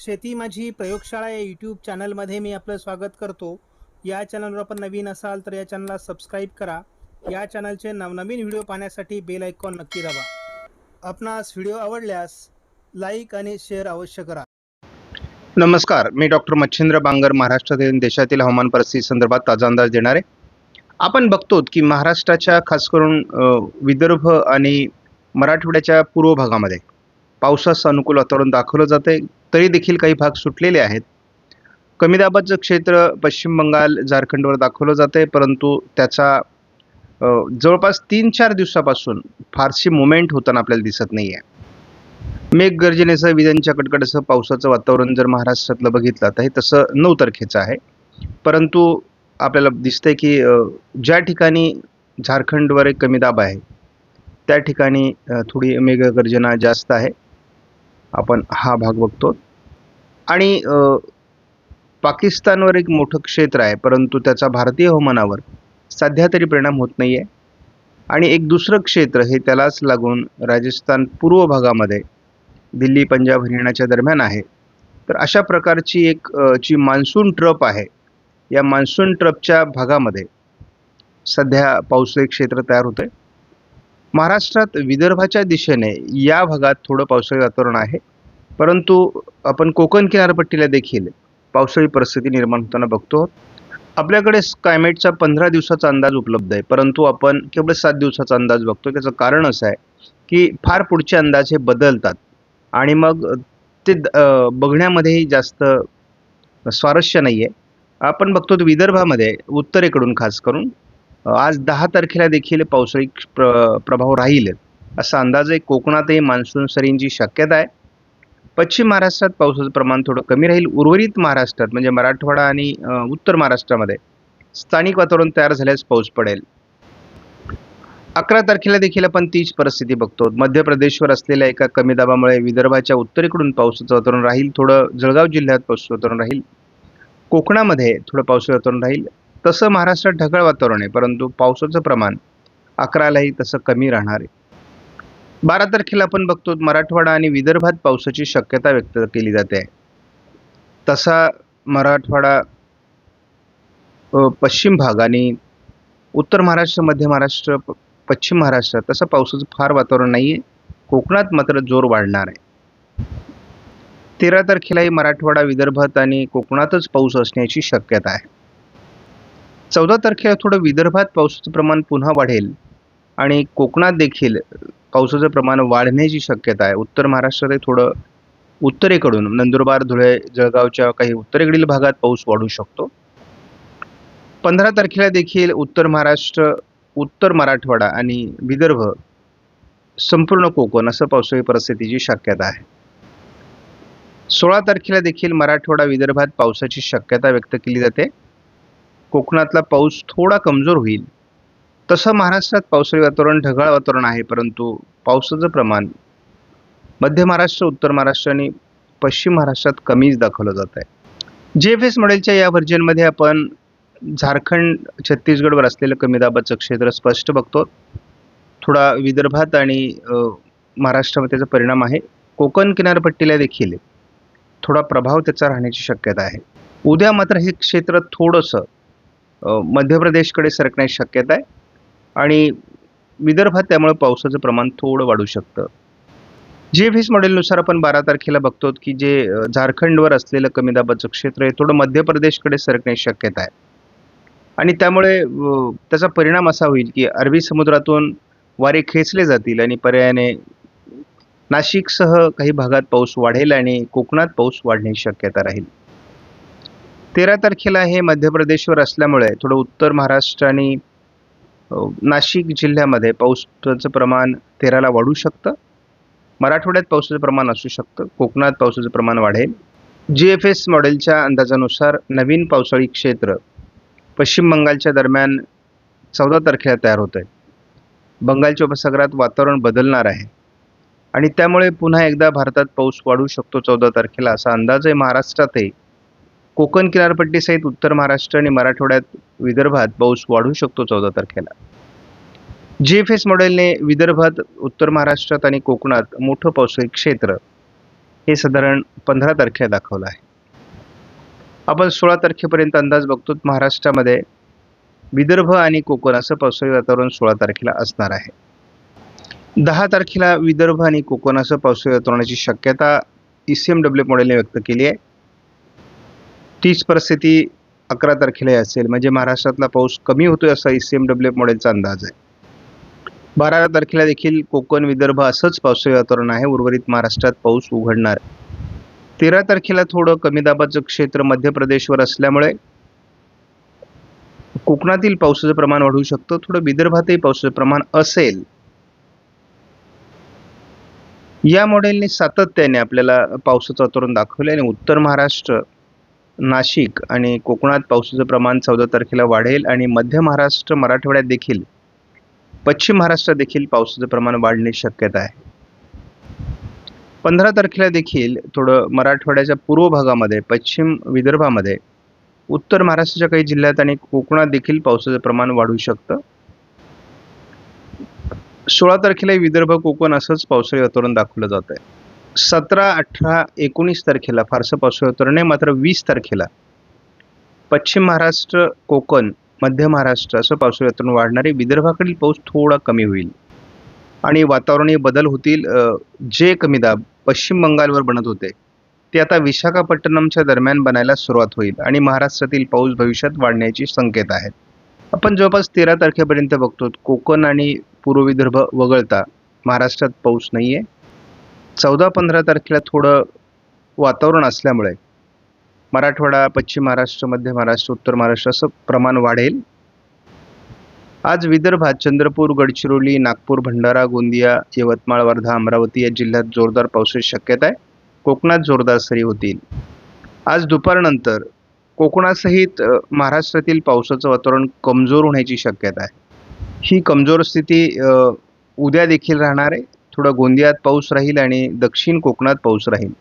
शेती माझी प्रयोगशाळा या यूट्यूब चॅनलमध्ये मी आपलं स्वागत करतो. या चॅनलवर आपण नवीन असाल तर या चॅनलला सबस्क्राईब करा. या चॅनलचे नवनवीन व्हिडिओ पाहण्यासाठी बेल आयकॉन नक्की दाबा. आपणास व्हिडिओ आवडल्यास लाईक आणि शेअर अवश्य करा. नमस्कार मी डॉक्टर मच्छिंद्र बांगर महाराष्ट्रातील देशातील हवामान परिस्थिती संदर्भात ताजा अंदाज देणार. आहे आपण बघतो की महाराष्ट्राच्या खास करून विदर्भ आणि मराठवाड्याच्या पूर्व भागामध्ये पावसाचं अनुकूल वातावरण दाखवलं जाते तरी देखील काही भाग सुटलेले आहेत. कमी दाबाचं क्षेत्र पश्चिम बंगाल झारखंडवर दाखवलं जाते परंतु त्याचा जवळपास तीन चार दिवसापासून फारशी मुवमेंट होताना आपल्याला दिसत नाही आहे मेघगर्जनेसह विजांच्या कडकडासह पावसाचं वातावरण जर महाराष्ट्रातलं बघितलं तर हे तसं नऊ तारखेचं आहे. परंतु आपल्याला दिसतंय की ज्या ठिकाणी झारखंडवर एक कमी दाब आहे त्या ठिकाणी थोडी मेघगर्जना जास्त आहे. आपण हा भाग बघतो. आणि पाकिस्तानवर एक मोठं क्षेत्र आहे परंतु त्याचा भारतीय हवामानावर सध्या तरी परिणाम होत नाही आहे आणि एक दुसरं क्षेत्र हे त्यालाच लागून राजस्थान पूर्व भागामध्ये दिल्ली पंजाब हरियाणाच्या दरम्यान आहे. तर अशा प्रकारची एक जी मान्सून ट्रप आहे या मान्सून ट्रपच्या भागामध्ये सध्या पावसाळी क्षेत्र तयार होतं आहे महाराष्ट्रात विदर्भाच्या दिशेने या भागात थोडं पावसाळी वातावरण आहे. परंतु आपण कोकण किनारपट्टीला देखील पावसाळी परिस्थिती निर्माण होताना बघतो. आपल्याकडे क्लायमेटचा पंधरा दिवसाचा अंदाज उपलब्ध आहे. परंतु आपण केवळ सात दिवसाचा अंदाज बघतो. त्याचं कारण असं आहे की फार पुढचे अंदाज हे बदलतात. आणि मग ते द- बघण्यामध्येही जास्त स्वारस्य नाही आहे आपण बघतो तर विदर्भामध्ये उत्तरेकडून खास करून आज दहा तारखेला देखील पावसाळी प्र प्रभाव राहील असा अंदाज आहे. कोकणातही मान्सून सरींची शक्यता आहे. पश्चिम महाराष्ट्रात पावसाचं प्रमाण थोडं कमी राहील. उर्वरित महाराष्ट्रात म्हणजे मराठवाडा आणि उत्तर महाराष्ट्रामध्ये स्थानिक वातावरण तयार झाल्यास पाऊस पडेल. अकरा तारखेला देखील आपण तीच परिस्थिती बघतो. मध्य प्रदेशवर असलेल्या एका कमी दाबामुळे विदर्भाच्या उत्तरेकडून पावसाचं वातावरण राहील. थोडं जळगाव जिल्ह्यात पावसाचं वातावरण राहील. कोकणामध्ये थोडं पावसाचं वातावरण राहील. तसं महाराष्ट्रात ढगाळ वातावरण आहे परंतु पावसाचं प्रमाण अकरालाही तसं कमी राहणार आहे. बारा तारखेला आपण बघतो मराठवाडा आणि विदर्भात पावसाची शक्यता व्यक्त केली जाते आहे. तसा मराठवाडा पश्चिम भाग आणि उत्तर महाराष्ट्र मध्य महाराष्ट्र प- पश्चिम महाराष्ट्र तसं पावसाचं फार वातावरण नाही आहे कोकणात मात्र जोर वाढणार आहे. तेरा तारखेलाही मराठवाडा विदर्भात आणि कोकणातच पाऊस असण्याची शक्यता आहे. चौदा तारखेला थोडं विदर्भात पावसाचं प्रमाण पुन्हा वाढेल. आणि कोकणात देखील पावसाचं प्रमाण वाढण्याची शक्यता आहे. उत्तर महाराष्ट्रातही थोडं उत्तरेकडून नंदुरबार धुळे जळगावच्या काही उत्तरेकडील भागात पाऊस वाढू शकतो. पंधरा तारखेला देखील उत्तर महाराष्ट्र उत्तर मराठवाडा आणि विदर्भ संपूर्ण कोकण असं पावसाळी परिस्थितीची शक्यता आहे. सोळा तारखेला देखील मराठवाडा विदर्भात पावसाची शक्यता व्यक्त केली जाते. कोकणातला पाऊस थोडा कमजोर होईल. तसं महाराष्ट्रात पावसाळी वातावरण ढगाळ वातावरण आहे परंतु पावसाचं प्रमाण मध्य महाराष्ट्र उत्तर महाराष्ट्र आणि पश्चिम महाराष्ट्रात कमीच दाखवलं जात आहे. जे एफ एस मॉडेलच्या या व्हर्जनमध्ये आपण झारखंड छत्तीसगडवर असलेलं कमी दाबाचं क्षेत्र स्पष्ट बघतो. थोडा विदर्भात आणि महाराष्ट्रामध्ये त्याचा परिणाम आहे. कोकण किनारपट्टीला देखील थोडा प्रभाव त्याचा राहण्याची शक्यता आहे. उद्या मात्र हे क्षेत्र थोडंसं मध्य प्रदेशकडे सरकण्याची शक्यता आहे. आणि विदर्भात त्यामुळे पावसाचं प्रमाण थोडं वाढू शकतं. जी एफ एस मॉडेलनुसार आपण बारा तारखेला बघतो की जे झारखंडवर असलेलं कमी दाबाचं क्षेत्र आहे थोडं मध्य प्रदेशकडे सरकण्याची शक्यता आहे. आणि त्यामुळे त्याचा परिणाम असा होईल की अरबी समुद्रातून वारे खेचले जातील आणि पर्यायाने नाशिकसह काही भागात पाऊस वाढेल आणि कोकणात पाऊस वाढण्याची शक्यता राहील. तेरा तारखेला हे मध्य प्रदेशवर असल्यामुळे थोडं उत्तर महाराष्ट्र आणि नाशिक जिल्ह्यामध्ये पावसाचं प्रमाण तेराला वाढू शकतं. मराठवाड्यात पावसाचं प्रमाण असू शकतं. कोकणात पावसाचं प्रमाण वाढेल. जी एफ एस मॉडेलच्या अंदाजानुसार नवीन पावसाळी क्षेत्र पश्चिम बंगालच्या दरम्यान चौदा तारखेला तयार होत आहे बंगालच्या उपसागरात वातावरण बदलणार आहे. आणि त्यामुळे पुन्हा एकदा भारतात पाऊस वाढू शकतो चौदा तारखेला असा अंदाज आहे महाराष्ट्रातही कोकण किनारपट्टीसहित उत्तर महाराष्ट्र आणि मराठवाड्यात विदर्भात पाऊस वाढू शकतो चौदा तारखेला. जी एफ एस मॉडेलने विदर्भात उत्तर महाराष्ट्रात आणि कोकणात मोठं पावसाळी क्षेत्र हे साधारण पंधरा तारखेला दाखवलं आहे. आपण सोळा तारखेपर्यंत अंदाज बघतो महाराष्ट्रामध्ये विदर्भ आणि कोकण असं पावसाळी वातावरण सोळा तारखेला असणार आहे. दहा तारखेला विदर्भ आणि कोकण असं पावसाळी वातावरणाची शक्यता ई सी एम डब्ल्यू मॉडेलने व्यक्त केली आहे. तीच परिस्थिती अकरा तारखेलाही असेल. म्हणजे महाराष्ट्रातला पाऊस कमी होतोय असा ई सी एम डब्ल्यू मॉडेलचा अंदाज आहे. बारा तारखेला देखील कोकण विदर्भ असंच पावसाळी वातावरण आहे. उर्वरित महाराष्ट्रात पाऊस उघडणार तेरा तारखेला थोडं कमी दाबाचं क्षेत्र मध्य प्रदेशवर असल्यामुळे कोकणातील पावसाचं प्रमाण वाढू शकतं. थोडं विदर्भातही पावसाचं प्रमाण असेल. या मॉडेलने सातत्याने आपल्याला पावसाचं वातावरण दाखवलं आणि उत्तर महाराष्ट्र नाशिक आणि कोकणात पावसाचं प्रमाण चौदा तारखेला वाढेल आणि मध्य महाराष्ट्र मराठवाड्यात देखील पश्चिम महाराष्ट्रात देखील पावसाचं प्रमाण वाढण्याची शक्यता आहे. पंधरा तारखेला देखील थोडं मराठवाड्याच्या पूर्व भागामध्ये पश्चिम विदर्भामध्ये उत्तर महाराष्ट्राच्या काही जिल्ह्यात आणि कोकणात देखील पावसाचं प्रमाण वाढू शकतं. सोळा तारखेला विदर्भ कोकण असंच पावसाळी वातावरण दाखवलं जात आहे सतरा अठरा एकोणीस तारखेला फारसं पाऊस होतो नाही मात्र वीस तारखेला पश्चिम महाराष्ट्र कोकण मध्य महाराष्ट्र असं पावसाळी वातावरण वाढणारे विदर्भाकडील पाऊस थोडा कमी होईल. आणि वातावरणीय बदल होतील. जे कमी दाब पश्चिम बंगालवर बनत होते ते आता विशाखापट्टणमच्या दरम्यान बनायला सुरुवात होईल आणि महाराष्ट्रातील पाऊस भविष्यात वाढण्याची संकेत आहेत. आपण जवळपास तेरा तारखेपर्यंत बघतो कोकण आणि पूर्व विदर्भ वगळता महाराष्ट्रात पाऊस नाही आहे चौदा पंधरा तारखेला थोडं वातावरण असल्यामुळे मराठवाडा पश्चिम महाराष्ट्र मध्य महाराष्ट्र उत्तर महाराष्ट्र असं प्रमाण वाढेल. आज विदर्भात चंद्रपूर गडचिरोली नागपूर भंडारा गोंदिया यवतमाळ वर्धा अमरावती या जिल्ह्यात जोरदार पावसाची शक्यता आहे. कोकणात जोरदार सरी होतील. आज दुपारनंतर कोकणासहित महाराष्ट्रातील पावसाचं वातावरण कमजोर होण्याची शक्यता आहे. ही कमजोर स्थिती उद्या देखील राहणार आहे. थोडं गोंदियात पाऊस राहील आणि दक्षिण कोकणात पाऊस राहील.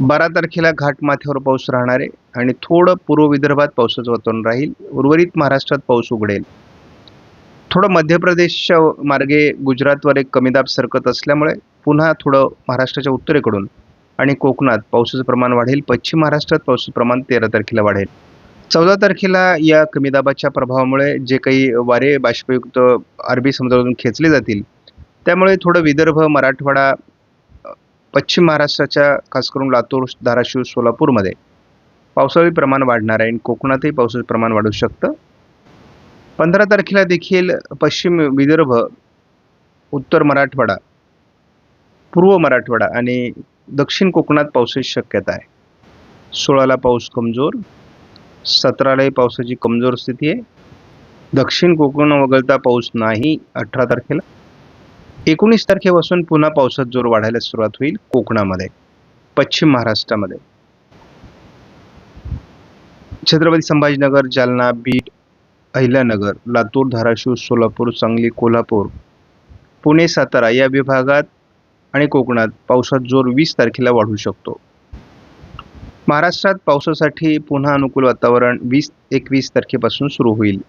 बारा तारखेला घाटमाथ्यावर पाऊस राहणार आहे आणि थोडं पूर्व विदर्भात पावसाचं वातावरण राहील. उर्वरित महाराष्ट्रात पाऊस उघडेल. थोडं मध्य प्रदेशच्या मार्गे गुजरातवर एक कमी दाब सरकत असल्यामुळे पुन्हा थोडं महाराष्ट्राच्या उत्तरेकडून आणि कोकणात पावसाचं प्रमाण वाढेल. पश्चिम महाराष्ट्रात पावसाचं प्रमाण तेरा तारखेला वाढेल. चौदा तारखेला या कमी दाबाच्या प्रभावामुळे जे काही वारे बाष्पयुक्त अरबी समुद्रातून खेचले जातील त्यामुळे थोडं विदर्भ मराठवाडा पश्चिम महाराष्ट्राच्या खास करून लातूर धाराशिव सोलापूरमध्ये पावसाळी प्रमाण वाढणार आहे आणि कोकणातही पावसाचं प्रमाण वाढू शकतं. पंधरा तारखेला देखील पश्चिम विदर्भ उत्तर मराठवाडा पूर्व मराठवाडा आणि दक्षिण कोकणात पावसाची शक्यता आहे. सोळाला पाऊस कमजोर सतरालाही पावसाची कमजोर स्थिती आहे. दक्षिण कोकण वगळता पाऊस नाही अठरा तारखेला. एकोणीस तारखेपासून पुन्हा पावसात जोर वाढायला सुरुवात होईल कोकणामध्ये पश्चिम महाराष्ट्रामध्ये. छत्रपती संभाजीनगर जालना बीड अहिल्यानगर लातूर धाराशिव सोलापूर सांगली कोल्हापूर पुणे सातारा या विभागात आणि कोकणात पावसात जोर वीस तारखेला वाढू शकतो. महाराष्ट्रात पावसासाठी पुन्हा अनुकूल वातावरण वीस एकवीस तारखेपासून सुरू होईल.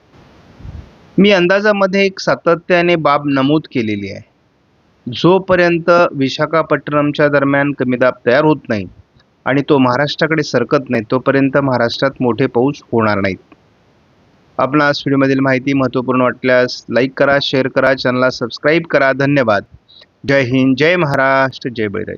मी अंदाजामध्ये एक सातत्याने बाब नमूद केलेली आहे. जोपर्यंत विशाखापट्टणमच्या दरम्यान कमी दाब तयार होत नाही आणि तो महाराष्ट्राकडे सरकत नाही तोपर्यंत महाराष्ट्रात मोठे पाऊस होणार नाहीत. आपणास व्हिडिओमधील माहिती महत्त्वपूर्ण वाटल्यास लाईक करा शेअर करा चॅनलला सबस्क्राईब करा. धन्यवाद. जय हिंद जय महाराष्ट्र जय बळीराज